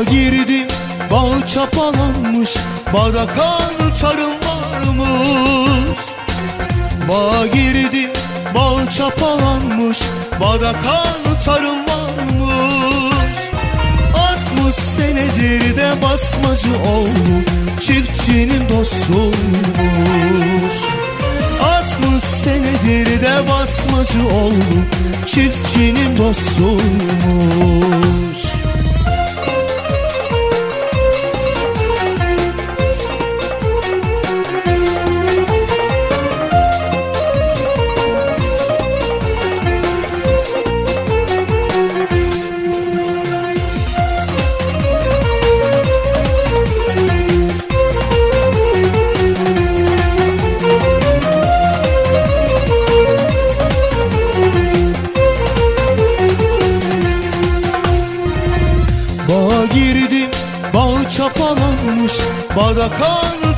Bağa girdim bağ çapalanmış Badakan tarım varmış Bağa girdim bağ çapalanmış Badakan tarım varmış 60 senedir de basmacı oldum Çiftçinin dostuymuş. 60 senedir de basmacı oldum Çiftçinin dostuymuş Bağ çapalanmış, bardakan